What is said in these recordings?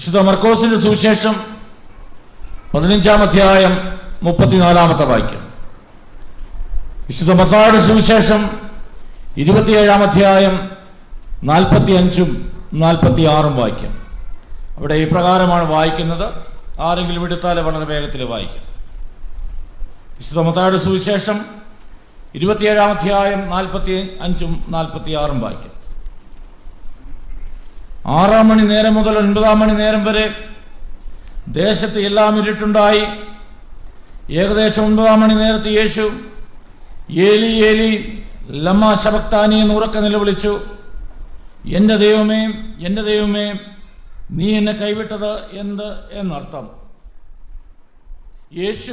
വിശുദ്ധ മർക്കോസിന്റെ സുവിശേഷം പതിനഞ്ചാം അധ്യായം മുപ്പത്തിനാലാമത്തെ വാക്യം. വിശുദ്ധ മത്തായുടെ സുവിശേഷം ഇരുപത്തിയേഴാം അധ്യായം നാൽപ്പത്തി അഞ്ചും നാൽപ്പത്തി ആറും വാക്യം. അവിടെ ഇപ്രകാരമാണ് വായിക്കുന്നത്. ആരെങ്കിലും എടുത്താൽ വളരെ വേഗത്തിൽ വായിക്കും. വിശുദ്ധ മത്തായുടെ സുവിശേഷം ഇരുപത്തിയേഴാം അധ്യായം നാൽപ്പത്തി അഞ്ചും നാൽപ്പത്തി ആറും വാക്യം. ആറാം മണി നേരം മുതൽ ഒൻപതാം മണി നേരം വരെ ദേശത്ത് എല്ലാം ഇരുട്ടുണ്ടായി. ഏകദേശം ഒൻപതാം മണി നേരത്ത് യേശു ഏലി ഏലി ലമ്മ ശബക്താനി എന്ന് ഉറക്കെ നിലവിളിച്ചു. എന്റെ ദൈവമേ എന്റെ ദൈവമേ നീ എന്നെ കൈവിട്ടത് എന്ത്? എന്നർത്ഥം. യേശു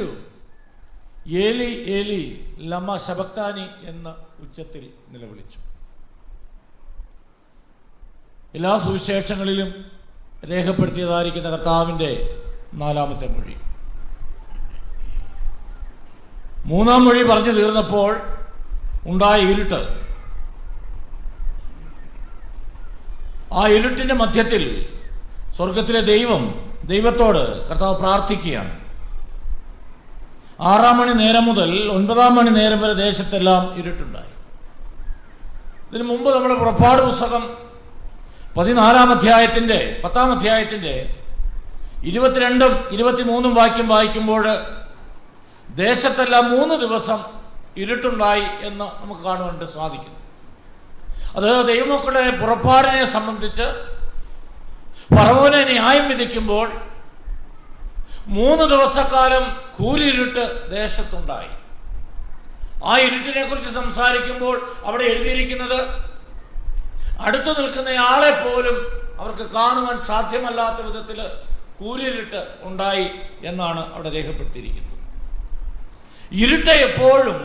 ഏലി ഏലി ലമ്മ ശബക്താനി എന്ന ഉച്ചത്തിൽ നിലവിളിച്ചു. എല്ലാ സുവിശേഷങ്ങളിലും രേഖപ്പെടുത്തിയതായിരിക്കുന്ന കർത്താവിന്റെ നാലാമത്തെ മൊഴി. മൂന്നാം മൊഴി പറഞ്ഞു തീർന്നപ്പോൾ ഉണ്ടായ ഇരുട്ട്. ആ ഇരുട്ടിന്റെ മധ്യത്തിൽ സ്വർഗത്തിലെ ദൈവം ദൈവത്തോട് കർത്താവ് പ്രാർത്ഥിക്കുകയാണ്. ആറാം മണി നേരം മുതൽ ഒൻപതാം മണി നേരം വരെ ദേശത്തെല്ലാം ഇരുട്ടുണ്ടായി. ഇതിനു മുമ്പ് നമ്മുടെ പുറപ്പാട് പുസ്തകം പതിനാലാം അധ്യായത്തിന്റെ പത്താം അധ്യായത്തിന്റെ ഇരുപത്തിരണ്ടും ഇരുപത്തിമൂന്നും വാക്യം വായിക്കുമ്പോൾ ദേശത്തെല്ലാം മൂന്ന് ദിവസം ഇരുട്ടുണ്ടായി എന്ന് നമുക്ക് കാണുവാൻ സാധിക്കുന്നു. അത് ദൈവമക്കളുടെ പുറപ്പാടിനെ സംബന്ധിച്ച് പറവോനെ ന്യായം വിധിക്കുമ്പോൾ മൂന്ന് ദിവസക്കാലം കൂരിരുട്ട് ദേശത്തുണ്ടായി. ആ ഇരുട്ടിനെ കുറിച്ച് സംസാരിക്കുമ്പോൾ അവിടെ എഴുതിയിരിക്കുന്നത് അടുത്തു നിൽക്കുന്ന ആളെ പോലും അവർക്ക് കാണുവാൻ സാധ്യമല്ലാത്ത വിധത്തിൽ കൂരിരുട്ട് ഉണ്ടായി എന്നാണ് അവിടെ രേഖപ്പെടുത്തിയിരിക്കുന്നത്. ഇരുട്ട് എപ്പോഴും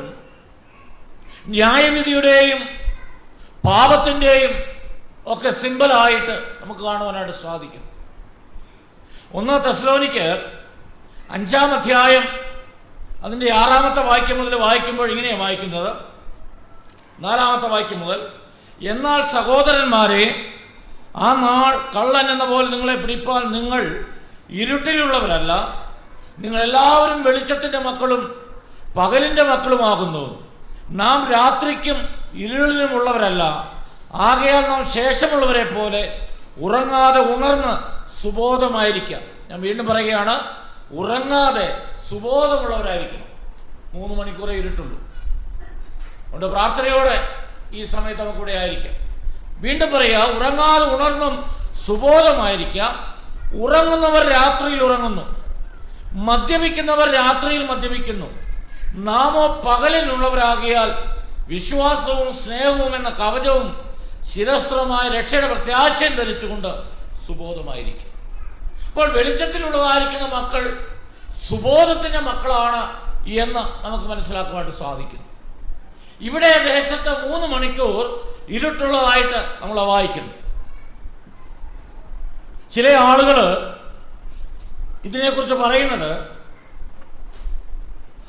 ന്യായവിധിയുടെയും പാപത്തിന്റെയും ഒക്കെ സിമ്പലായിട്ട് നമുക്ക് കാണുവാനായിട്ട് സാധിക്കും ഒന്ന് തെസ്ലോനിക്ക് അഞ്ചാം അധ്യായം അതിന്റെ ആറാമത്തെ വാക്യം മുതൽ വായിക്കുമ്പോൾ ഇങ്ങനെയാണ് വായിക്കുന്നത്. നാലാമത്തെ വാക്യം മുതൽ എന്നാൽ സഹോദരന്മാരെ ആ നാൾ കള്ളൻ എന്ന പോലെ നിങ്ങളെ പിടിപ്പാൽ നിങ്ങൾ ഇരുട്ടിലുള്ളവരല്ല. നിങ്ങളെല്ലാവരും വെളിച്ചത്തിന്റെ മക്കളും പകലിന്റെ മക്കളുമാകുന്നു. നാം രാത്രിക്കും ഇരുളിലുമുള്ളവരല്ല ആകയാൽ നാം ശേഷമുള്ളവരെ പോലെ ഉറങ്ങാതെ ഉണർന്ന് സുബോധമായിരിക്കാം. ഞാൻ വീണ്ടും പറയുകയാണ് ഉറങ്ങാതെ സുബോധമുള്ളവരായിരിക്കണം. മൂന്ന് മണിക്കൂറേ ഇരുട്ടുള്ളൂ. അതുകൊണ്ട് പ്രാർത്ഥനയോടെ ഈ സമയത്ത് നമുക്കിവിടെ ആയിരിക്കാം. വീണ്ടും പറയുക ഉറങ്ങാതെ ഉണർന്നും സുബോധമായിരിക്കാം. ഉറങ്ങുന്നവർ രാത്രിയിൽ ഉറങ്ങുന്നു. മദ്യപിക്കുന്നവർ രാത്രിയിൽ മദ്യപിക്കുന്നു. നാമോ പകലിലുള്ളവരാകിയാൽ വിശ്വാസവും സ്നേഹവും എന്ന കവചവും ശിരസ്ത്രമായ രക്ഷയുടെ പ്രത്യാശയും ധരിച്ചുകൊണ്ട് സുബോധമായിരിക്കും. അപ്പോൾ വെളിച്ചത്തിലുള്ളതായിരിക്കുന്ന മക്കൾ സുബോധത്തിന്റെ മക്കളാണ് എന്ന് നമുക്ക് മനസ്സിലാക്കുവാനായിട്ട് സാധിക്കുന്നു. ഇവിടെ ദേശത്ത് മൂന്ന് മണിക്കൂർ ഇരുട്ടുള്ളതായിട്ട് നമ്മൾ വായിക്കുന്നു. ചില ആളുകൾ ഇതിനെക്കുറിച്ച് പറയുന്നത്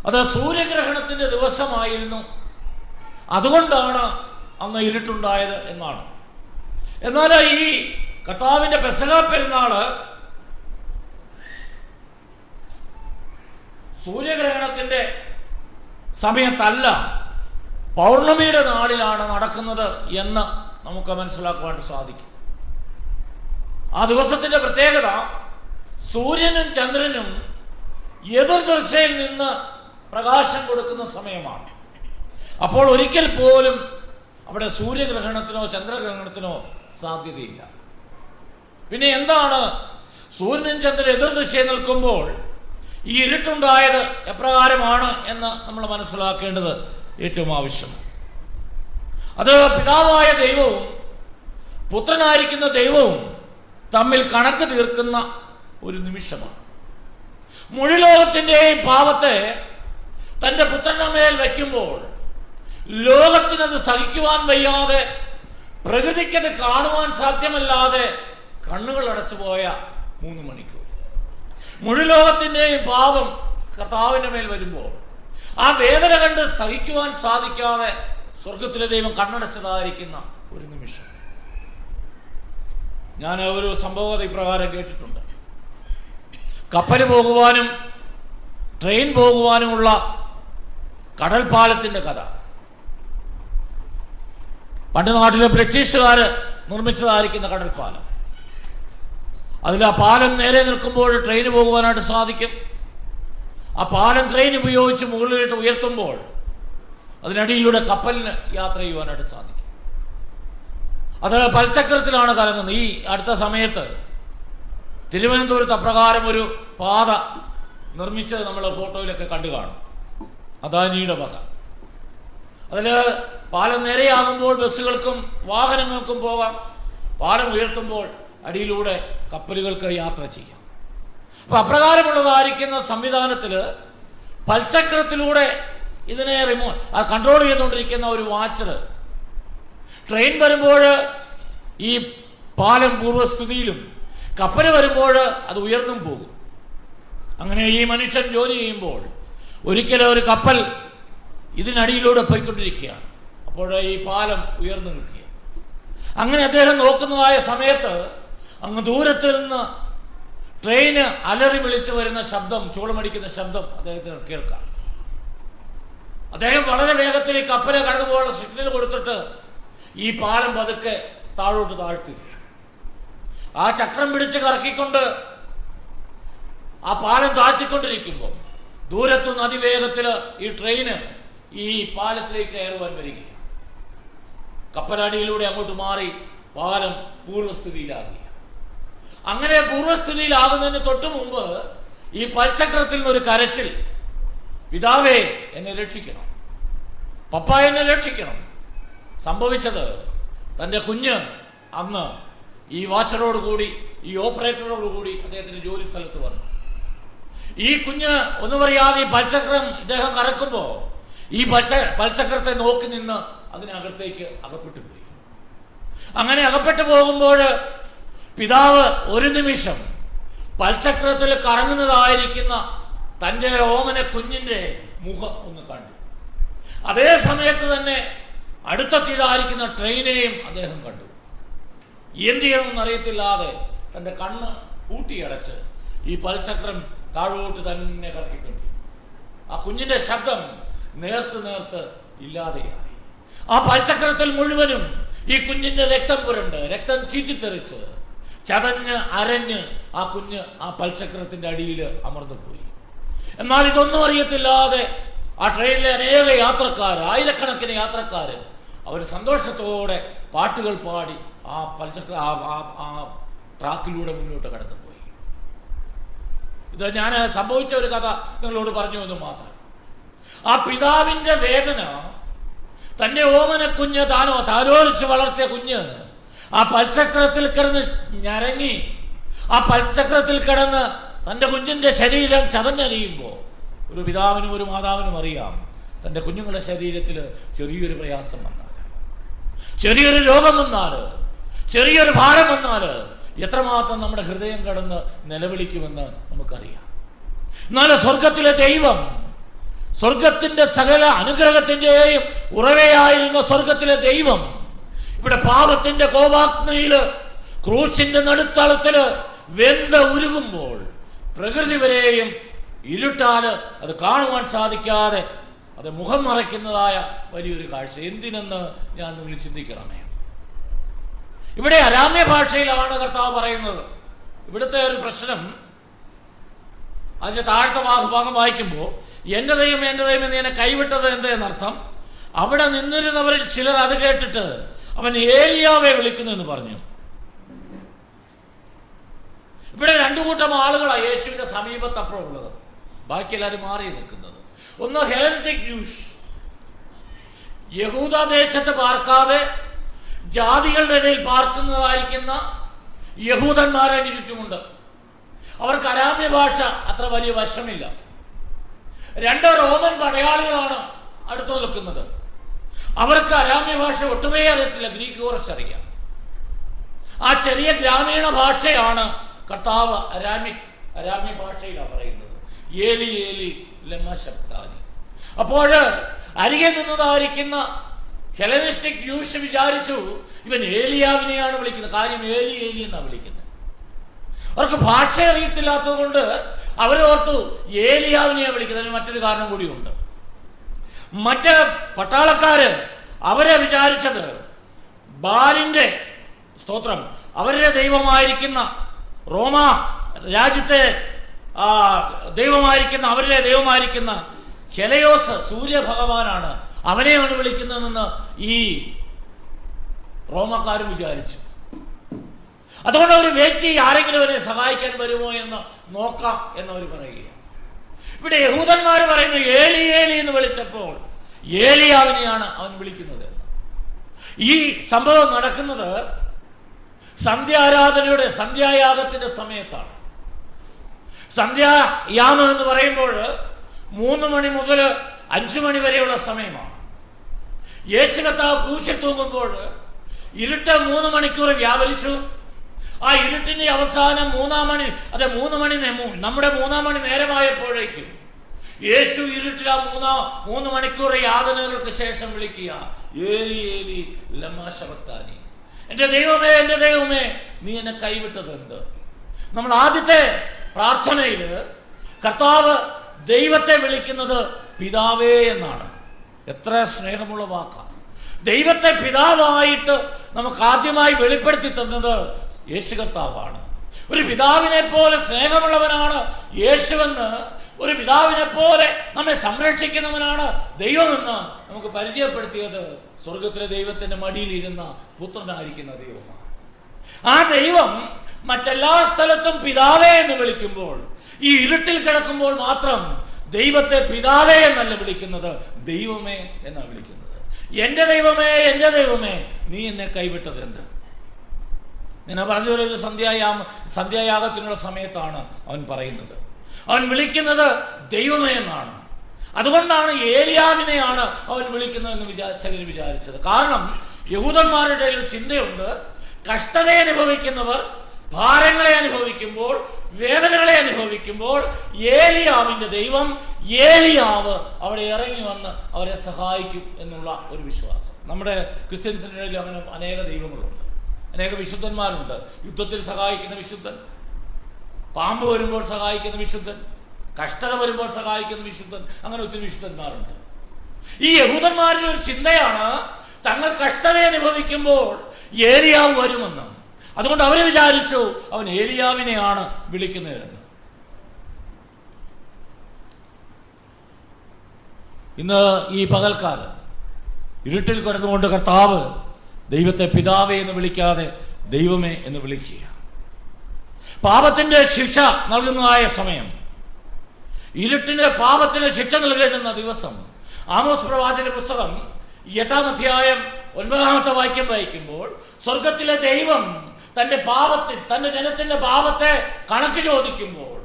അത് സൂര്യഗ്രഹണത്തിന്റെ ദിവസമായിരുന്നു. അതുകൊണ്ടാണ് അന്ന് ഇരുട്ടുണ്ടായത് എന്നാണ്. എന്നാൽ ഈ കർത്താവിന്റെ പെസക പെരുന്നാൾ സൂര്യഗ്രഹണത്തിന്റെ സമയത്തല്ല. പൗർണമിയുടെ നാളിലാണ് നടക്കുന്നത് എന്ന് നമുക്ക് മനസ്സിലാക്കുവാൻ സാധിക്കും. ആ ദിവസത്തിന്റെ പ്രത്യേകത സൂര്യനും ചന്ദ്രനും എതിർദിശയിൽ നിന്ന് പ്രകാശം കൊടുക്കുന്ന സമയമാണ്. അപ്പോൾ ഒരിക്കൽ പോലും അവിടെ സൂര്യഗ്രഹണത്തിനോ ചന്ദ്രഗ്രഹണത്തിനോ സാധ്യതയില്ല. പിന്നെ എന്താണ്? സൂര്യനും ചന്ദ്രൻ എതിർദിശയിൽ നിൽക്കുമ്പോൾ ഈ ഇരുട്ടുണ്ടായത് എപ്രകാരമാണ് എന്ന് നമ്മൾ മനസ്സിലാക്കേണ്ടത്? ഏറ്റവും ആവശ്യമാണ് അത് പിതാവായ ദൈവവും പുത്രനായിരിക്കുന്ന ദൈവവും തമ്മിൽ കണക്ക് തീർക്കുന്ന ഒരു നിമിഷമാണ്. മുഴുലോകത്തിന്റെയും പാപത്തെ തന്റെ പുത്രന്റെ മേൽ വയ്ക്കുമ്പോൾ ലോകത്തിനത് സഹിക്കുവാൻ വയ്യാതെ പ്രകൃതിക്കത് കാണുവാൻ സാധ്യമല്ലാതെ കണ്ണുകൾ അടച്ചുപോയ മൂന്ന് മണിക്കൂർ. മുഴുലോകത്തിന്റെയും പാപം കർത്താവിന്റെ മേൽ വരുമ്പോൾ ആ വേദന കണ്ട് സഹിക്കുവാൻ സാധിക്കാതെ സ്വർഗത്തിലെ ദൈവം കണ്ണടച്ചതായിരിക്കുന്ന ഒരു നിമിഷം. ഞാൻ ഒരു സംഭവം ഇപ്രകാരം കേട്ടിട്ടുണ്ട്. കപ്പൽ പോകുവാനും ട്രെയിൻ പോകുവാനുമുള്ള കടൽപ്പാലത്തിന്റെ കഥ. പണ്ട് നാട്ടിലെ ബ്രിട്ടീഷുകാർ നിർമ്മിച്ചതായിരിക്കുന്ന കടൽപ്പാലം. അതിൽ ആ പാലം നേരെ നിൽക്കുമ്പോൾ ട്രെയിൻ പോകുവാനായിട്ട് സാധിക്കും. ആ പാലം ട്രെയിൻ ഉപയോഗിച്ച് മുകളിലിട്ട് ഉയർത്തുമ്പോൾ അതിനടിയിലൂടെ കപ്പലിന് യാത്ര ചെയ്യുവാനായിട്ട് സാധിക്കും. അത് പൽചക്രത്തിലാണ് കറങ്ങുന്നത് ഈ അടുത്ത സമയത്ത് തിരുവനന്തപുരത്ത് അപ്രകാരം ഒരു പാത നിർമ്മിച്ചത് നമ്മൾ ഫോട്ടോയിലൊക്കെ കണ്ടു കാണും. അദാനിയുടെ പാത. അതിൽ പാലം നേരെയാകുമ്പോൾ ബസ്സുകൾക്കും വാഹനങ്ങൾക്കും പോകാം പാലം ഉയർത്തുമ്പോൾ അടിയിലൂടെ കപ്പലുകൾക്ക് യാത്ര ചെയ്യാം. അപ്പൊ അപ്രകാരമുള്ളതായിരിക്കുന്ന സംവിധാനത്തിൽ പൽചക്രത്തിലൂടെ ഇതിനെ റിമോ കൺട്രോൾ ചെയ്തുകൊണ്ടിരിക്കുന്ന ഒരു വാച്ചർ ട്രെയിൻ വരുമ്പോൾ ഈ പാലം പൂർവസ്ഥിതിയിലും കപ്പൽ വരുമ്പോൾ അത് ഉയർന്നും പോകും. അങ്ങനെ ഈ മനുഷ്യൻ ജോലി ചെയ്യുമ്പോൾ ഒരിക്കലും ഒരു കപ്പൽ ഇതിനടിയിലൂടെ പോയിക്കൊണ്ടിരിക്കുകയാണ്. അപ്പോൾ ഈ പാലം ഉയർന്നു നിൽക്കുക അങ്ങനെ അദ്ദേഹം നോക്കുന്നതായ സമയത്ത് അങ്ങ് ദൂരത്തിൽ നിന്ന് ട്രെയിന് അലറി വിളിച്ചു വരുന്ന ശബ്ദം ചൂളമടിക്കുന്ന ശബ്ദം അദ്ദേഹത്തിന് കേൾക്കാം. അദ്ദേഹം വളരെ വേഗത്തിൽ ഈ കപ്പലെ കടന്നു പോകാനുള്ള സിഗ്നൽ കൊടുത്തിട്ട് ഈ പാലം പതുക്കെ താഴോട്ട് താഴ്ത്തുകയാണ്. ആ ചക്രം പിടിച്ച് കറക്കിക്കൊണ്ട് ആ പാലം താഴ്ത്തിക്കൊണ്ടിരിക്കുമ്പോൾ ദൂരത്തു നിന്ന് അതിവേഗത്തിൽ ഈ ട്രെയിന് ഈ പാലത്തിലേക്ക് കയറുവാൻ വരികയാണ്. കപ്പലടിയിലൂടെ അങ്ങോട്ട് മാറി പാലം പൂർവസ്ഥിതിയിലാകുകയാണ്. അങ്ങനെ പൂർവസ്ഥിതിയിലാകുന്നതിന് തൊട്ട് മുമ്പ് ഈ പൽചക്രത്തിൽ നിന്നൊരു കരച്ചിൽ പിതാവേ എന്നെ രക്ഷിക്കണം. പപ്പ എന്നെ രക്ഷിക്കണം. സംഭവിച്ചത് തന്റെ കുഞ്ഞ് അന്ന് ഈ വാച്ചറോട് കൂടി ഈ ഓപ്പറേറ്ററോട് കൂടി അദ്ദേഹത്തിന് ജോലി സ്ഥലത്ത് വന്നു. ഈ കുഞ്ഞ് ഒന്നും പറയാതെ ഈ പൽചക്രം ഇദ്ദേഹം കറക്കുമ്പോൾ ഈ പൽച്ച പൽചക്രത്തെ നോക്കി നിന്ന് അതിനകത്തേക്ക് അകപ്പെട്ടു പോയി അങ്ങനെ അകപ്പെട്ടു പോകുമ്പോൾ പിതാവ് ഒരു നിമിഷം പൽചക്രത്തിൽ കറങ്ങുന്നതായിരിക്കുന്ന തന്റെ ഓമന കുഞ്ഞിന്റെ മുഖം ഒന്ന് കണ്ടു. അതേ സമയത്ത് തന്നെ അടുത്തെത്തിയതായിരിക്കുന്ന ട്രെയിനെയും അദ്ദേഹം കണ്ടു. എന്ത് ചെയ്യണമെന്ന് അറിയത്തില്ലാതെ തന്റെ കണ്ണ് കൂട്ടിയടച്ച് ഈ പൽചക്രം താഴോട്ട് തന്നെ കറക്കിക്കൊണ്ടു. ആ കുഞ്ഞിന്റെ ശബ്ദം നേർത്ത് നേർത്ത് ഇല്ലാതെയായി. ആ പൽചക്രത്തിൽ മുഴുവനും ഈ കുഞ്ഞിന്റെ രക്തം പുരണ്ട് രക്തം ചീറ്റിത്തെറിച്ച് ചതഞ്ഞ് അരഞ്ഞ് ആ കുഞ്ഞ് ആ പൽചക്രത്തിന്റെ അടിയിൽ അമർന്നു പോയി. എന്നാൽ ഇതൊന്നും അറിയത്തില്ലാതെ ആ ട്രെയിനിലെ അനേക യാത്രക്കാർ ആയിരക്കണക്കിന് യാത്രക്കാർ അവർ സന്തോഷത്തോടെ പാട്ടുകൾ പാടി ആ പൽചക്ര ആ ട്രാക്കിലൂടെ മുന്നോട്ട് കടന്നുപോയി. ഇത് ഞാൻ സംഭവിച്ച ഒരു കഥ നിങ്ങളോട് പറഞ്ഞു എന്ന് മാത്രം. ആ പിതാവിന്റെ വേദന തന്നെ ഓമന കുഞ്ഞ് താനോ താലോലിച്ച് വളർത്തിയ കുഞ്ഞ് ആ പൽചക്രത്തിൽ കിടന്ന് ഞരങ്ങി. ആ പൽചക്രത്തിൽ കിടന്ന് തന്റെ കുഞ്ഞിന്റെ ശരീരം ചതഞ്ഞരിയുമ്പോൾ ഒരു പിതാവിനും ഒരു മാതാവിനും അറിയാം തന്റെ കുഞ്ഞുങ്ങളുടെ ശരീരത്തിൽ ചെറിയൊരു പ്രയാസം വന്നാൽ ചെറിയൊരു രോഗം വന്നാൽ ചെറിയൊരു ഭാരം വന്നാൽ എത്രമാത്രം നമ്മുടെ ഹൃദയം കടന്ന് നിലവിളിക്കുമെന്ന് നമുക്കറിയാം. എന്നാൽ സ്വർഗത്തിലെ ദൈവം സ്വർഗത്തിന്റെ സകല അനുഗ്രഹത്തിന്റെയും ഉറവയായിരുന്ന സ്വർഗത്തിലെ ദൈവം ഇവിടെ പാപത്തിന്റെ കോപാഗ്നിയിൽ ക്രൂശിന്റെ നടുത്തളത്തിൽ വെന്ത ഉരുകുമ്പോൾ പ്രകൃതി വരെയും ഇരുട്ടാൽ അത് കാണുവാൻ സാധിക്കാതെ അത് മുഖം മറയ്ക്കുന്നതായ വലിയൊരു കാഴ്ച. എന്തിനെന്ന് ഞാൻ നിങ്ങൾ ചിന്തിക്കണമേ? ഇവിടെ അരാമ്യ ഭാഷയിലാണ് കർത്താവ് പറയുന്നത്. ഇവിടുത്തെ ഒരു പ്രശ്നം അതിന്റെ താഴത്തെ ഭാഗ- വായിക്കുമ്പോൾ എന്റെ ദൈവം എന്റെ ദൈവം നീ എന്നെ കൈവിട്ടത് എന്ത് എന്നർത്ഥം അവിടെ നിന്നിരുന്നവരിൽ ചിലർ അത് കേട്ടിട്ട് അവൻ ഏലിയാവെ വിളിക്കുന്നു എന്ന് പറഞ്ഞു. ഇവിടെ രണ്ടു കൂട്ടം ആളുകളാണ് യേശുവിന്റെ സമീപത്തപ്പുറം ഉള്ളത്. ബാക്കി എല്ലാവരും മാറി നിൽക്കുന്നത്. ഒന്ന് ഹെലനിറ്റിക് ജൂഷ് യഹൂദ ദേശത്ത് പാർക്കാതെ ജാതികളുടെ ഇടയിൽ പാർക്കുന്നതായിരിക്കുന്ന യഹൂദന്മാരെ ചുറ്റുമുണ്ട്. അവർക്ക് അരാമ്യ ഭാഷ അത്ര വലിയ വശമില്ല. രണ്ട് റോമൻ പടയാളികളാണ് അടുത്തു നിൽക്കുന്നത്. അവർക്ക് അരാമ്യ ഭാഷ ഒട്ടുമേ അറിയത്തില്ല. ഗ്രീക്ക് കുറച്ചറിയാം. ആ ചെറിയ ഗ്രാമീണ ഭാഷയാണ് കർത്താവ് അരാമിക് അരാമ്യ ഭാഷയിലാണ് പറയുന്നത്. ഏലി ഏലി ലമ ശബ്ദാനി. അപ്പോൾ അരികെ നിന്നതായിരിക്കുന്ന ഹെലനിസ്റ്റിക് യൂഷ് വിചാരിച്ചു ഇവൻ ഏലിയാവിനെയാണ് വിളിക്കുന്നത്. കാര്യം ഏലി ഏലി എന്നാണ് വിളിക്കുന്നത്. അവർക്ക് ഭാഷ അറിയത്തില്ലാത്തത് കൊണ്ട് അവരോർത്തു ഏലിയാവിനെയാണ് വിളിക്കുന്നതിന് മറ്റൊരു കാരണം കൂടിയുണ്ട്. മറ്റ് പട്ടാളക്കാര് അവരെ വിചാരിച്ചത് ബാലിന്റെ സ്തോത്രം അവരുടെ ദൈവമായിരിക്കുന്ന റോമ രാജ്യത്തെ ദൈവമായിരിക്കുന്ന അവരുടെ ദൈവമായിരിക്കുന്ന ഹെലയോസ് സൂര്യഭഗവാനാണ് അവനെയാണ് വിളിക്കുന്നതെന്ന് ഈ റോമക്കാരും വിചാരിച്ചു. അതുകൊണ്ട് ഒരു വ്യക്തി ആരെങ്കിലും അവരെ സഹായിക്കാൻ വരുമോ എന്ന് നോക്കാം എന്നവർ പറയുകയാണ്. ഇവിടെ യഹൂദന്മാർ പറയുന്നു ഏലി ഏലി എന്ന് വിളിച്ചപ്പോൾ ഏലിയാവിനെയാണ് അവൻ വിളിക്കുന്നത്. ഈ സംഭവം നടക്കുന്നത് സന്ധ്യാരാധനയുടെ സന്ധ്യായാഗത്തിന്റെ സമയത്താണ്. സന്ധ്യായാമം എന്ന് പറയുമ്പോൾ മൂന്ന് മണി മുതൽ അഞ്ചു മണി വരെയുള്ള സമയമാണ്. യേശു കർത്താവ് ക്രൂശിൽ തൂങ്ങുമ്പോൾ ഇരുട്ട് മൂന്ന് മണിക്കൂർ വ്യാപരിച്ചു. ആ ഇരുട്ടിന്റെ അവസാനം മൂന്നാം മണി അതെ മൂന്ന് മണി നമ്മുടെ മൂന്നാം മണി നേരമായപ്പോഴേക്കും യേശു ഇരുട്ടിൽ ആ മൂന്നാം മൂന്ന് മണിക്കൂർ യാതനകൾക്ക് ശേഷം വിളിക്കുക ഏലി ഏലി ലമ്മ ശബത്താനി എന്റെ ദൈവമേ എന്റെ ദൈവമേ നീ എന്നെ കൈവിട്ടത് എന്ത്? നമ്മൾ ആദ്യത്തെ പ്രാർത്ഥനയിൽ കർത്താവ് ദൈവത്തെ വിളിക്കുന്നത് പിതാവേ എന്നാണ്. എത്ര സ്നേഹമുള്ള വാക്കാണ് ദൈവത്തെ പിതാവായിട്ട് നമുക്ക് ആദ്യമായി വെളിപ്പെടുത്തി തന്നത് യേശു കർത്താവാണ്. ഒരു പിതാവിനെ പോലെ സ്നേഹമുള്ളവനാണ് യേശുവെന്ന് ഒരു പിതാവിനെ പോലെ നമ്മെ സംരക്ഷിക്കുന്നവനാണ് ദൈവമെന്ന് നമുക്ക് പരിചയപ്പെടുത്തിയത് സ്വർഗത്തിലെ ദൈവത്തിന്റെ മടിയിലിരുന്ന പുത്രനായിരിക്കുന്ന ദൈവമാണ്. ആ ദൈവം മറ്റെല്ലാ സ്ഥലത്തും പിതാവേ എന്ന് വിളിക്കുമ്പോൾ ഈ ഇരുട്ടിൽ കിടക്കുമ്പോൾ മാത്രം ദൈവത്തെ പിതാവേ എന്നല്ല വിളിക്കുന്നത് ദൈവമേ എന്നാണ് വിളിക്കുന്നത്. എന്റെ ദൈവമേ എന്റെ ദൈവമേ നീ എന്നെ കൈവിട്ടത് എന്ത്? ഞാൻ പറഞ്ഞതുപോലെ ഇത് സന്ധ്യായാമ സന്ധ്യായാഗത്തിനുള്ള സമയത്താണ് അവൻ പറയുന്നത്. അവൻ വിളിക്കുന്നത് ദൈവമേ എന്നാണ്. അതുകൊണ്ടാണ് ഏലിയാവിനെയാണ് അവൻ വിളിക്കുന്നതെന്ന് വിചാ ചിലർ വിചാരിച്ചത്. കാരണം യഹൂദന്മാരുടെ ഒരു ചിന്തയുണ്ട്. കഷ്ടതയെ അനുഭവിക്കുന്നവർ ഭാരങ്ങളെ അനുഭവിക്കുമ്പോൾ വേദനകളെ അനുഭവിക്കുമ്പോൾ ഏലിയാവിന്റെ ദൈവം ഏലിയാവ് അവിടെ ഇറങ്ങി വന്ന് അവരെ സഹായിക്കും എന്നുള്ള ഒരു വിശ്വാസം. നമ്മുടെ ക്രിസ്ത്യൻസിനിടയിൽ അങ്ങനെ അനേക ദൈവങ്ങളുണ്ട്. അനേക വിശുദ്ധന്മാരുണ്ട്. യുദ്ധത്തിൽ സഹായിക്കുന്ന വിശുദ്ധൻ പാമ്പ് വരുമ്പോൾ സഹായിക്കുന്ന വിശുദ്ധൻ കഷ്ടത വരുമ്പോൾ സഹായിക്കുന്ന വിശുദ്ധൻ അങ്ങനെ ഒത്തിരി വിശുദ്ധന്മാരുണ്ട്. ഈ യഹൂദന്മാരുടെ ഒരു ചിന്തയാണ് തങ്ങൾ കഷ്ടത അനുഭവിക്കുമ്പോൾ ഏലിയാവ് വരുമെന്ന്. അതുകൊണ്ട് അവർ വിചാരിച്ചു അവൻ ഏലിയാവിനെയാണ് വിളിക്കുന്നതെന്ന്. ഇന്ന് ഈ പകൽക്കാലം ഇരുട്ടിൽ കിടന്നുകൊണ്ട് കർത്താവ് ദൈവത്തെ പിതാവേ എന്ന് വിളിക്കാതെ ദൈവമേ എന്ന് വിളിക്കുക പാപത്തിന്റെ ശിക്ഷ നൽകുന്നതായ സമയം. ഇരുട്ടിന്റെ പാപത്തിന് ശിക്ഷ നൽകേണ്ടുന്ന ദിവസം. ആമോസ് പ്രവാചക പുസ്തകം എട്ടാം അധ്യായം ഒൻപതാമത്തെ വാക്യം വായിക്കുമ്പോൾ സ്വർഗത്തിലെ ദൈവം തന്റെ പാപത്തിൽ തന്റെ ജനത്തിന്റെ പാപത്തെ കണക്ക് ചോദിക്കുമ്പോൾ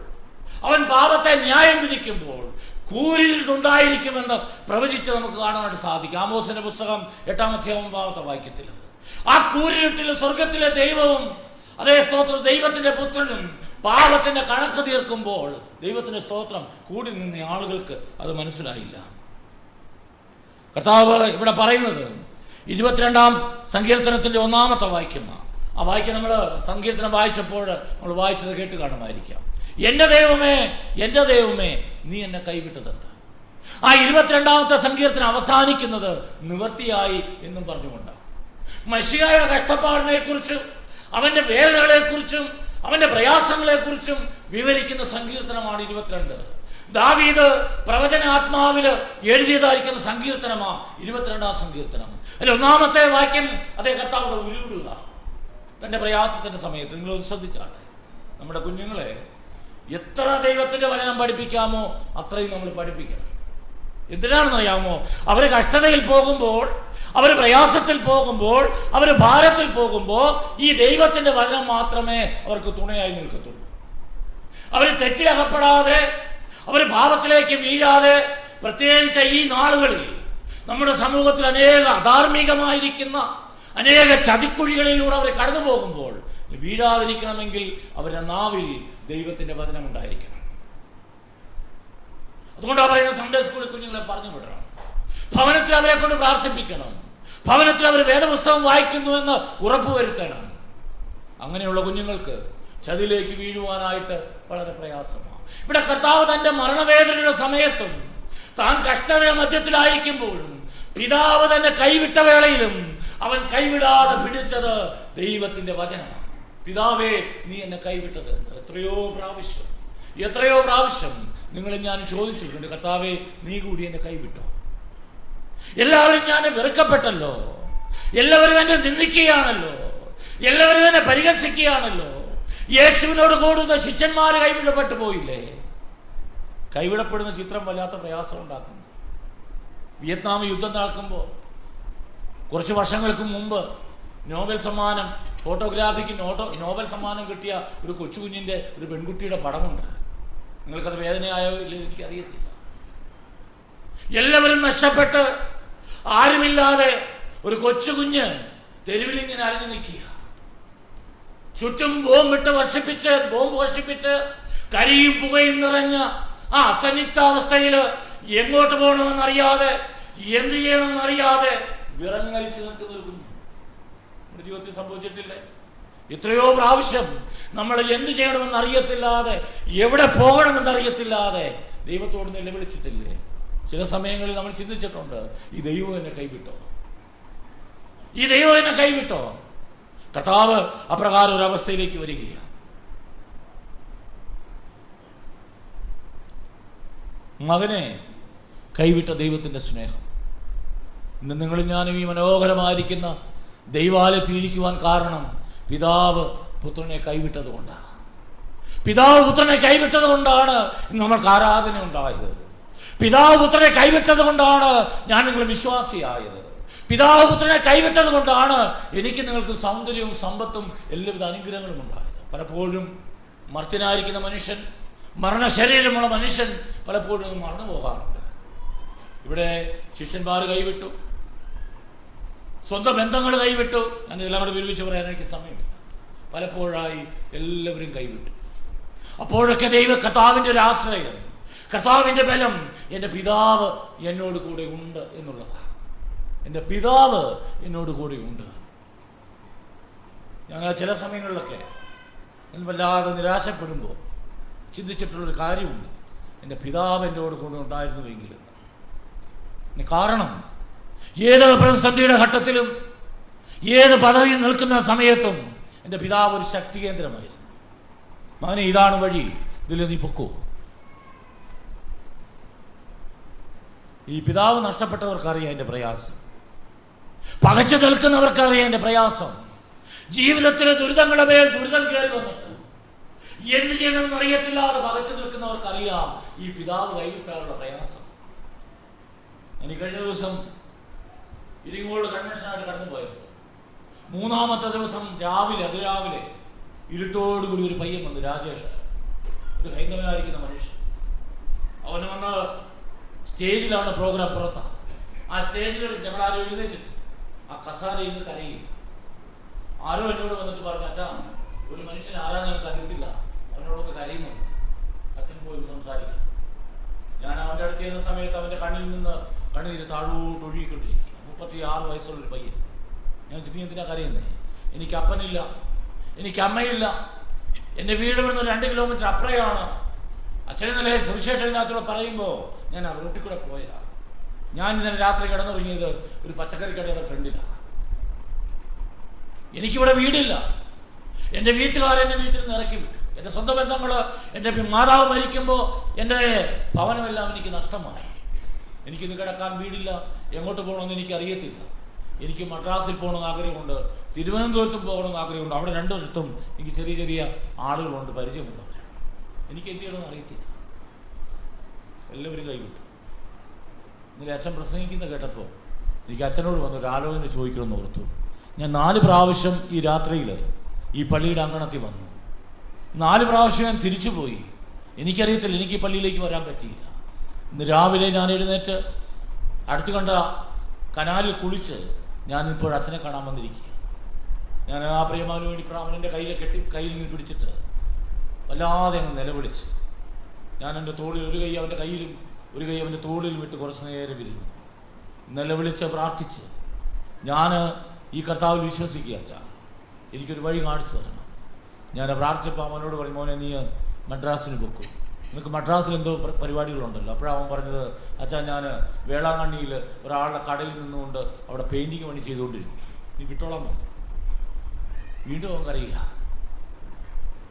അവൻ പാപത്തെ ന്യായം വിധിക്കുമ്പോൾ കൂരിട്ടുണ്ടായിരിക്കുമെന്ന് പ്രവചിച്ച് നമുക്ക് കാണാനായിട്ട് സാധിക്കും. ആമോസിന്റെ പുസ്തകം എട്ടാം അധ്യായം ഒൻപതാമത്തെ വാക്യത്തിൽ. ആ കൂരിട്ടിൽ സ്വർഗത്തിലെ ദൈവവും അതേ സ്തോത്രം ദൈവത്തിന്റെ പുത്രനും പാപത്തിന്റെ കണക്ക് തീർക്കുമ്പോൾ ദൈവത്തിന്റെ സ്തോത്രം കൂടി നിന്ന ആളുകൾക്ക് അത് മനസ്സിലായില്ല. കർത്താവ് ഇവിടെ പറയുന്നത് ഇരുപത്തിരണ്ടാം സങ്കീർത്തനത്തിന്റെ ഒന്നാമത്തെ വാക്യമാണ് ആ വാക്യം നമ്മൾ സങ്കീർത്തനം വായിച്ചപ്പോൾ നമ്മൾ വായിച്ചത് കേട്ട് കാണുമായിരിക്കാം. എന്റെ ദൈവമേ എന്റെ ദൈവമേ നീ എന്നെ കൈവിട്ടതെന്ത്? ആ ഇരുപത്തിരണ്ടാമത്തെ സങ്കീർത്തനം അവസാനിക്കുന്നത് നിവർത്തിയായി എന്നും പറഞ്ഞുകൊണ്ടാണ് മഷിയായുടെ കഷ്ടപ്പാടിനെ കുറിച്ചും അവന്റെ വേദനകളെ കുറിച്ചും അവന്റെ പ്രയാസങ്ങളെ കുറിച്ചും വിവരിക്കുന്ന സങ്കീർത്തനമാണ് ഇരുപത്തിരണ്ട്. ദാവീദ് പ്രവചനാത്മാവിൽ എഴുതിയതായിരിക്കുന്ന സങ്കീർത്തനമാ ഇരുപത്തിരണ്ടാം സങ്കീർത്തനം. അല്ലെ ഒന്നാമത്തെ വാക്യം അതേ കർത്താവോടെ ഉരുവിടുക. തന്റെ പ്രയാസത്തിന്റെ സമയത്ത് നിങ്ങൾ ശ്രദ്ധിച്ചാട്ടെ. നമ്മുടെ കുഞ്ഞുങ്ങളെ എത്ര ദൈവത്തിന്റെ വചനം പഠിപ്പിക്കാമോ അത്രയും നമ്മൾ പഠിപ്പിക്കണം. എന്തിനാണെന്നറിയാമോ? അവർ കഷ്ടതയിൽ പോകുമ്പോൾ അവർ പ്രയാസത്തിൽ പോകുമ്പോൾ അവർ ഭാരത്തിൽ പോകുമ്പോൾ ഈ ദൈവത്തിന്റെ വചനം മാത്രമേ അവർക്ക് തുണയായി നിൽക്കത്തുള്ളൂ. അവർ തെറ്റിലകപ്പെടാതെ അവർ പാപത്തിലേക്ക് വീഴാതെ പ്രത്യേകിച്ച് ഈ നാളുകളിൽ നമ്മുടെ സമൂഹത്തിൽ അനേക അധാർമികമായിരിക്കുന്ന അനേക ചതിക്കുഴികളിലൂടെ അവർ കടന്നു പോകുമ്പോൾ വീഴാതിരിക്കണമെങ്കിൽ അവരുടെ നാവിൽ ദൈവത്തിന്റെ വചനം ഉണ്ടായിരിക്കണം. അതുകൊണ്ടാണ് പറയുന്നത് സൺഡേ സ്കൂളിൽ കുഞ്ഞുങ്ങളെ പറഞ്ഞു വിടണം. ഭവനത്തിൽ അവരെ കൊണ്ട് പ്രാർത്ഥിപ്പിക്കണം. ഭവനത്തിൽ അവർ വേദപുസ്തകം വായിക്കുന്നു എന്ന് ഉറപ്പുവരുത്തണം. അങ്ങനെയുള്ള കുഞ്ഞുങ്ങൾക്ക് ചതിലേക്ക് വീഴുവാനായിട്ട് വളരെ പ്രയാസമാണ്. ഇവിടെ കർത്താവ് തന്റെ മരണവേദനയുടെ സമയത്തും താൻ കഷ്ടതയുടെ മധ്യത്തിലായിരിക്കുമ്പോഴും പിതാവ് തന്നെ കൈവിട്ട വേളയിലും അവൻ കൈവിടാതെ പിടിച്ചത് ദൈവത്തിന്റെ വചനമാണ്. പിതാവേ നീ എന്നെ കൈവിട്ടത് എന്ത്? എത്രയോ പ്രാവശ്യം. എത്രയോ പ്രാവശ്യം നിങ്ങൾ ഞാൻ ചോദിച്ചിട്ടുണ്ട് കർത്താവെ നീ കൂടി എന്നെ കൈവിട്ടോ? എല്ലാവരും ഞാൻ വെറുക്കപ്പെട്ടല്ലോ. എല്ലാവരും എന്നെ നിന്ദിക്കുകയാണല്ലോ. എല്ലാവരും എന്നെ പരിഹസിക്കുകയാണല്ലോ. യേശുവിനോട് കൂടുന്ന ശിഷ്യന്മാർ കൈവിടപ്പെട്ടു പോയില്ലേ? കൈവിടപ്പെടുന്ന ചിത്രം വല്ലാത്ത പ്രയാസം ഉണ്ടാക്കുന്നു. വിയറ്റ്നാം യുദ്ധം നടക്കുമ്പോൾ കുറച്ച് വർഷങ്ങൾക്ക് മുമ്പ് നോബൽ സമ്മാനം ഫോട്ടോഗ്രാഫിക്ക് നോട്ടോ നോബൽ സമ്മാനം കിട്ടിയ ഒരു കൊച്ചുകുഞ്ഞിന്റെ ഒരു പെൺകുട്ടിയുടെ പടമുണ്ട്. നിങ്ങൾക്കത് വേദനയായോ ഇല്ലയോ എനിക്കറിയത്തില്ല എല്ലാവരും നഷ്ടപ്പെട്ട് ആരുമില്ലാതെ ഒരു കൊച്ചുകുഞ്ഞ് തെരുവിൽ ഇങ്ങനെ അറിഞ്ഞു നിൽക്കുക. ചുറ്റും ബോംബിട്ട് വർഷിപ്പിച്ച് ബോംബ് വർഷിപ്പിച്ച് കരിയും പുകയും നിറഞ്ഞ ആ അസന്നിഗ്ധാവസ്ഥയിൽ എങ്ങോട്ട് പോകണമെന്നറിയാതെ എന്ത് ചെയ്യണമെന്നറിയാതെ വിറങ്ങലിച്ച് നിൽക്കുന്ന ഒരു കുഞ്ഞ്. നമ്മുടെ ജീവിതത്തിൽ സംഭവിച്ചിട്ടില്ലേ? എത്രയോ പ്രാവശ്യം നമ്മൾ എന്ത് ചെയ്യണമെന്ന് അറിയത്തില്ലാതെ എവിടെ പോകണമെന്ന് അറിയത്തില്ലാതെ ദൈവത്തോട് നിലവിളിച്ചിട്ടില്ലേ? ചില സമയങ്ങളിൽ നമ്മൾ ചിന്തിച്ചിട്ടുണ്ട് ഈ ദൈവം എന്നെ കൈവിട്ടോ? ഈ ദൈവം എന്നെ കൈവിട്ടോ? കർത്താവ് അപ്രകാരം ഒരു അവസ്ഥയിലേക്ക് വരികയാണ്. മകനെ കൈവിട്ട ദൈവത്തിന്റെ സ്നേഹം. ഇന്ന് നിങ്ങളും ഞാനും ഈ മനോഹരമായിരിക്കുന്ന ദൈവാലയത്തിൽ ഇരിക്കുവാൻ കാരണം പിതാവ് പുത്രനെ കൈവിട്ടത് കൊണ്ടാണ്. പിതാവ് പുത്രനെ കൈവിട്ടത് കൊണ്ടാണ് നമ്മൾക്ക് ആരാധന ഉണ്ടായത്. പിതാവ് പുത്രനെ കൈവിട്ടത് കൊണ്ടാണ് ഞാൻ നിങ്ങൾ വിശ്വാസിയായത്. പിതാവ് പുത്രനെ കൈവിട്ടത് കൊണ്ടാണ് എനിക്ക് നിങ്ങൾക്ക് സൗന്ദര്യവും സമ്പത്തും എല്ലാവിധ അനുഗ്രഹങ്ങളും ഉണ്ടായത്. പലപ്പോഴും മർത്തിനായിരിക്കുന്ന മനുഷ്യൻ മരണശരീരമുള്ള മനുഷ്യൻ പലപ്പോഴും മറന്നു പോകാറുണ്ട് ഇവിടെ ശിഷ്യന്മാർ കൈവിട്ടു. സ്വന്തം ബന്ധങ്ങൾ കൈവിട്ടു. ഞാൻ ഇതെല്ലാം കൂടെ വിരമിച്ച് പറയാൻ എനിക്ക് സമയമില്ല. പലപ്പോഴായി എല്ലാവരും കൈവിട്ടു. അപ്പോഴൊക്കെ ദൈവ കർത്താവിന്റെ ഒരു ആശ്രയം കർത്താവിന്റെ ബലം എന്റെ പിതാവ് എന്നോട് കൂടെ ഉണ്ട് എന്നുള്ളതാണ്. എന്റെ പിതാവ് എന്നോട് കൂടെ ഉണ്ട്. ഞങ്ങൾ ചില സമയങ്ങളിലൊക്കെ വല്ലാതെ നിരാശപ്പെടുമ്പോൾ ചിന്തിച്ചിട്ടുള്ളൊരു കാര്യമുണ്ട്. എന്റെ പിതാവ് എന്നോട് കൂടെ ഉണ്ടായിരുന്നുവെങ്കിൽ. കാരണം ഏത് പ്രതിസന്ധിയുടെ ഘട്ടത്തിലും ഏത് പദവിയിൽ നിൽക്കുന്ന സമയത്തും എന്റെ പിതാവ് ഒരു ശക്തി കേന്ദ്രമായിരുന്നു. മകനെ ഇതാണ് വഴി ഇതിൽ നീ പൊക്കോ. ഈ പിതാവ് നഷ്ടപ്പെട്ടവർക്കറിയാം എന്റെ പ്രയാസം. പകച്ചു നിൽക്കുന്നവർക്കറിയാം എന്റെ പ്രയാസം. ജീവിതത്തിലെ ദുരിതങ്ങളുടെ മേൽ ദുരിതം കയറി വന്നിട്ട് എന്ത് ചെയ്യണമെന്ന് അറിയത്തില്ലാതെ പകച്ചു നിൽക്കുന്നവർക്കറിയാം ഈ പിതാവ് കൈവിട്ടാലുള്ള പ്രയാസം. എനിക്ക് കഴിഞ്ഞ ദിവസം ഇരിങ്ങോട് കൺവെൻഷനായിട്ട് കടന്നു പോയപ്പോൾ മൂന്നാമത്തെ ദിവസം രാവിലെ അതിരാവിലെ ഇരുട്ടോടുകൂടി ഒരു പയ്യൻ വന്നു രാജേഷ് ഒരു ഹൈന്ദവനായിരിക്കുന്ന മനുഷ്യൻ. അവന് വന്ന് സ്റ്റേജിലാണ് പ്രോഗ്രാം പുറത്താണ് ആ സ്റ്റേജിൽ ഞങ്ങളാരും എഴുന്നേറ്റിട്ട് ആ കസാരയിൽ നിന്ന് കരയുക ആരോ എന്നോട് വന്നിട്ട് പറഞ്ഞു അച്ഛാ ഒരു മനുഷ്യൻ ആരാ ഞങ്ങൾക്ക് അറിയത്തില്ല. അവനോടൊന്ന് കരയുന്നു അച്ഛൻ പോയി സംസാരിക്കും. ഞാൻ അവന്റെ അടുത്ത് ചെയ്യുന്ന സമയത്ത് അവന്റെ കണ്ണിൽ നിന്ന് കണ്ണീര് താഴോട്ട് ഒഴുകിക്കൊണ്ടിരിക്കുക മുപ്പത്തി ആറ് വയസ്സുള്ള ഒരു പയ്യൻ. ഞാൻ ചിന്തി എന്തിനാ കരയുന്നേ? എനിക്ക് അപ്പനില്ല. എനിക്ക് അമ്മയില്ല. എന്റെ വീട് ഇവിടുന്ന് രണ്ട് കിലോമീറ്റർ അപ്പുറയാണ്. അച്ഛനെ നില സുവിശേഷത്തിനകത്തൂടെ പറയുമ്പോൾ ഞാൻ ആ റൂട്ടിൽ കൂടെ പോയതാ ഞാൻ ഇന്നലെ രാത്രി കിടന്നുറങ്ങിയത് ഒരു പച്ചക്കറി കടയുടെ ഫ്രണ്ടിലാണ് എനിക്കിവിടെ വീടില്ല. എന്റെ വീട്ടുകാരെന്നെ വീട്ടിൽ നിന്ന് ഇറക്കി വിട്ടു. എന്റെ സ്വന്തം ബന്ധങ്ങൾ എന്റെ മാതാവ് മരിക്കുമ്പോൾ എന്റെ ഭവനമെല്ലാം എനിക്ക് നഷ്ടമായി. എനിക്കിന്ന് കിടക്കാൻ വീടില്ല. എങ്ങോട്ട് പോകണമെന്ന് എനിക്ക് അറിയത്തില്ല എനിക്ക് മദ്രാസിൽ പോകണമെന്ന് ആഗ്രഹമുണ്ട് തിരുവനന്തപുരത്തും പോകണമെന്ന് ആഗ്രഹമുണ്ട്. അവിടെ രണ്ടിടത്തും എനിക്ക് ചെറിയ ചെറിയ ആളുകളുണ്ട് പരിചയമുള്ളവരാണ്. എനിക്ക് എന്ത് ചെയ്യണമെന്ന് അറിയത്തില്ല. എല്ലാവരും കൈവിട്ടു. ഇന്നലെ അച്ഛൻ പ്രസംഗിക്കുന്ന കേട്ടപ്പോൾ എനിക്ക് അച്ഛനോട് വന്നു ഒരു ആലോചന ചോദിക്കണമെന്ന് ഓർത്തു. ഞാൻ നാല് പ്രാവശ്യം ഈ രാത്രിയിൽ ഈ പള്ളിയുടെ അങ്കണത്തിൽ വന്നു. നാല് പ്രാവശ്യം ഞാൻ തിരിച്ചു പോയി എനിക്കറിയത്തില്ല എനിക്ക് പള്ളിയിലേക്ക് വരാൻ പറ്റിയില്ല. ഇന്ന് രാവിലെ ഞാൻ എഴുന്നേറ്റ് അടുത്ത് കണ്ട കനാലിൽ കുളിച്ച് ഞാൻ ഇപ്പോൾ അച്ഛനെ കാണാൻ വന്നിരിക്കുക ഞാൻ ആ പ്രിയമാവിന് വേണ്ടി പ്രാമണന്റെ കയ്യിൽ കെട്ടി കയ്യിൽ പിടിച്ചിട്ട് വല്ലാതെ അങ്ങ് നിലവിളിച്ച്. ഞാൻ എന്റെ തോളിൽ ഒരു കൈ അവന്റെ കയ്യിലും ഒരു കൈ അവന്റെ തോളിലും ഇട്ട് കുറച്ച് നേരം ഇരുന്നു. നിലവിളിച്ച് പ്രാർത്ഥിച്ച് ഞാൻ ഈ കർത്താവിൽ വിശ്വസിക്കുക അച്ഛാ. എനിക്കൊരു വഴി കാണിച്ചു തരണം. ഞാൻ പ്രാർത്ഥിച്ചപ്പോൾ അവനോട് പറഞ്ഞു മോനെ നീ മദ്രാസിന് പൊക്കും. നിനക്ക് മദ്രാസിൽ എന്തോ പരിപാടികളുണ്ടല്ലോ. അപ്പോഴാണ് അവൻ പറഞ്ഞത് അച്ഛാ ഞാൻ വേളാങ്കണ്ണിയിൽ ഒരാളുടെ കടയിൽ നിന്നുകൊണ്ട് അവിടെ പെയിന്റിങ് പണി ചെയ്തുകൊണ്ടിരുന്നു നീ വിട്ടോളാൻ പറഞ്ഞു. വീണ്ടും അവൻ കരയുക.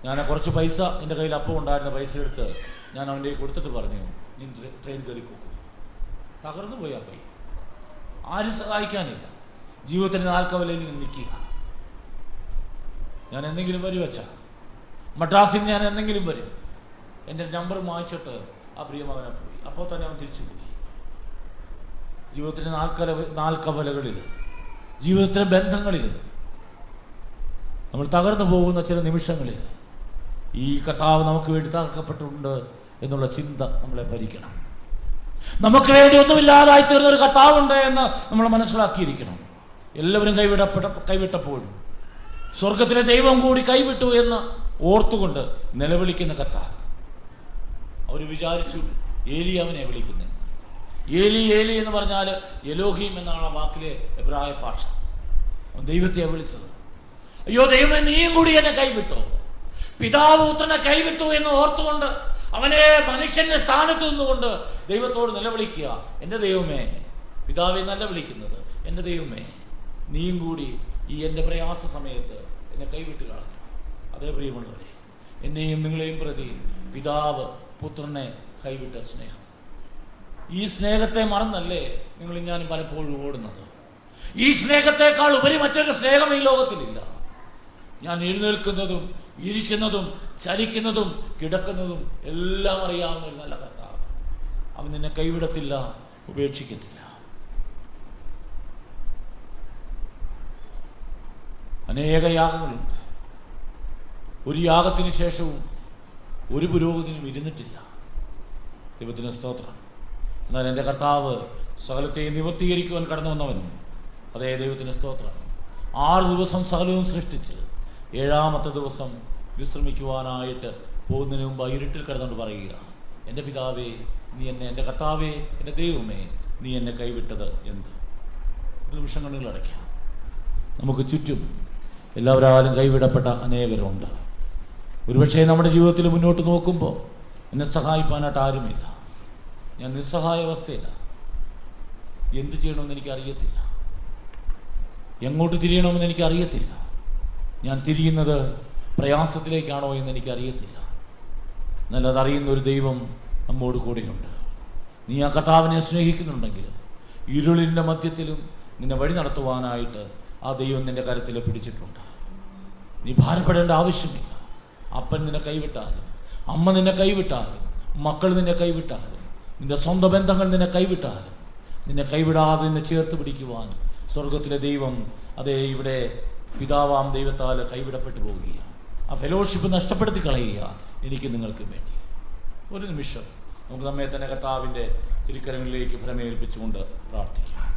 ഞാൻ കുറച്ച് പൈസ എന്റെ കയ്യിൽ അപ്പം ഉണ്ടായിരുന്ന പൈസ എടുത്ത് ഞാൻ അവന്റെ കൊടുത്തിട്ട് പറഞ്ഞു. നീ ട്രെയിൻ കയറി പോകും തകർന്നു പോയി ആരും സഹായിക്കാനില്ല. ജീവിതത്തിന് നാൽക്കവലയിൽ നിന്ന് നിൽക്കുക. ഞാൻ എന്തെങ്കിലും വരും വെച്ചാ മദ്രാസിൽ ഞാൻ എന്തെങ്കിലും വരും. എന്റെ നമ്പർ മായിച്ചിട്ട് ആ പ്രിയമകനെ പോയി. അപ്പോൾ തന്നെ അവൻ തിരിച്ചു പോയി. ജീവിതത്തിന്റെ നാൽക്കല നാൽക്കവലകളിൽ ജീവിതത്തിലെ ബന്ധങ്ങളിൽ നമ്മൾ തകർന്നു പോകുന്ന ചില നിമിഷങ്ങളിൽ ഈ കർത്താവ് നമുക്ക് വേണ്ടി തകർക്കപ്പെട്ടിട്ടുണ്ട് എന്നുള്ള ചിന്ത നമ്മളെ ഭരിക്കണം. നമുക്ക് വേണ്ടി ഒന്നുമില്ലാതായി തീർന്ന ഒരു കർത്താവുണ്ട് എന്ന് നമ്മൾ മനസ്സിലാക്കിയിരിക്കണം. എല്ലാവരും കൈവിടപ്പെട്ട കൈവിട്ടപ്പോഴും സ്വർഗത്തിലെ ദൈവം കൂടി കൈവിട്ടു എന്ന് ഓർത്തുകൊണ്ട് നിലവിളിക്കുന്ന കർത്താവ്. അവർ വിചാരിച്ചു ഏലിയാവിനെ വിളിക്കുന്നത് ഏലി ഏലി എന്ന് പറഞ്ഞാൽ യലോഹീം എന്നാണ് ആ വാക്കിലെ എബ്രായ ഭാഷ. ദൈവത്തെ വിളിച്ചത്. അയ്യോ ദൈവമേ നീയും കൂടി എന്നെ കൈവിട്ടോ? പിതാവ് പുത്രനെ കൈവിട്ടു എന്ന് ഓർത്തുകൊണ്ട് അവനെ മനുഷ്യന്റെ സ്ഥാനത്ത് നിന്നുകൊണ്ട് ദൈവത്തോട് നിലവിളിക്കുക. എന്റെ ദൈവമേ പിതാവെ നല്ല വിളിക്കുന്നത്. എന്റെ ദൈവമേ നീയും കൂടി ഈ എന്റെ പ്രയാസ സമയത്ത് എന്നെ കൈവിട്ട് കളഞ്ഞു. അതേ പ്രിയമുള്ളവരെ എന്നെയും നിങ്ങളെയും പ്രതി പിതാവ് പുത്രനെ കൈവിട്ട സ്നേഹം. ഈ സ്നേഹത്തെ മറന്നല്ലേ നിങ്ങൾ ഞാൻ പലപ്പോഴും ഓടുന്നത്? ഈ സ്നേഹത്തെക്കാൾ ഉപരി മറ്റൊരു സ്നേഹം ഈ ലോകത്തിലില്ല. ഞാൻ എഴുന്നേൽക്കുന്നതും ഇരിക്കുന്നതും ചലിക്കുന്നതും കിടക്കുന്നതും എല്ലാം അറിയാവുന്ന ഒരു നല്ല കർത്താവ്. അവൻ നിന്നെ കൈവിടത്തില്ല ഉപേക്ഷിക്കത്തില്ല. അനേക യാഗങ്ങളുണ്ട്. ഒരു യാഗത്തിന് ശേഷവും ഒരു പുരോഗതിയും ഇരുന്നിട്ടില്ല. ദൈവത്തിന് സ്തോത്രം. എന്നാൽ എന്റെ കർത്താവ് സകലത്തെ നിവർത്തീകരിക്കുവാൻ കടന്നു വന്നവൻ അതേ ദൈവത്തിന് സ്തോത്രം. ആറ് ദിവസം സകലവും സൃഷ്ടിച്ച് ഏഴാമത്തെ ദിവസം വിശ്രമിക്കുവാനായിട്ട് പോകുന്നതിന് മുമ്പ് ഇരുട്ടിൽ കിടന്നുകൊണ്ട് പറയുക എന്റെ പിതാവേ നീ എന്നെ എന്റെ കർത്താവേ എന്റെ ദൈവമേ നീ എന്നെ കൈവിട്ടത് എന്ത്? നിമിഷങ്ങളിൽ അടയ്ക്കാം. നമുക്ക് ചുറ്റും എല്ലാവരാലും കൈവിടപ്പെട്ട അനേകരുണ്ട്. ഒരുപക്ഷെ നമ്മുടെ ജീവിതത്തിൽ മുന്നോട്ട് നോക്കുമ്പോൾ എന്നെ സഹായിപ്പാനായിട്ട് ആരുമില്ല. ഞാൻ നിസ്സഹായ അവസ്ഥയില്ല. എന്ത് ചെയ്യണമെന്ന് എനിക്ക് അറിയത്തില്ല എങ്ങോട്ട് തിരിയണമെന്ന് എനിക്ക് അറിയത്തില്ല ഞാൻ തിരിയുന്നത് പ്രയാസത്തിലേക്കാണോ എന്ന് എനിക്ക് അറിയത്തില്ല എന്നാൽ അതറിയുന്ന ഒരു ദൈവം നമ്മോട് കൂടെയുണ്ട്. നീ ആ കർത്താവിനെ സ്നേഹിക്കുന്നുണ്ടെങ്കിൽ ഇരുളിന്റെ മധ്യത്തിലും നിന്നെ വഴി നടത്തുവാനായിട്ട് ആ ദൈവം നിന്റെ കരത്തിൽ പിടിച്ചിട്ടുണ്ട്. നീ ഭാരപ്പെടേണ്ട ആവശ്യമില്ല. അപ്പൻ നിന്നെ കൈവിട്ടാലും അമ്മ നിന്നെ കൈവിട്ടാലും മക്കൾ നിന്നെ കൈവിട്ടാലും നിന്റെ സ്വന്തം ബന്ധങ്ങൾ നിന്നെ കൈവിട്ടാലും നിന്നെ കൈവിടാതെ നിന്നെ ചേർത്ത് പിടിക്കുവാൻ സ്വർഗത്തിലെ ദൈവം അതേ ഇവിടെ പിതാവാം ദൈവത്താൽ കൈവിടപ്പെട്ടു പോവുകയാണ്. ആ ഫെലോഷിപ്പ് നഷ്ടപ്പെടുത്തി കളയുക എനിക്ക് നിങ്ങൾക്ക് വേണ്ടി. ഒരു നിമിഷം നമുക്ക് നമ്മെ തന്നെ കർത്താവിന്റെ തിരുക്കരങ്ങളിലേക്ക് ഭരമേൽപ്പിച്ചുകൊണ്ട് പ്രാർത്ഥിക്കാം.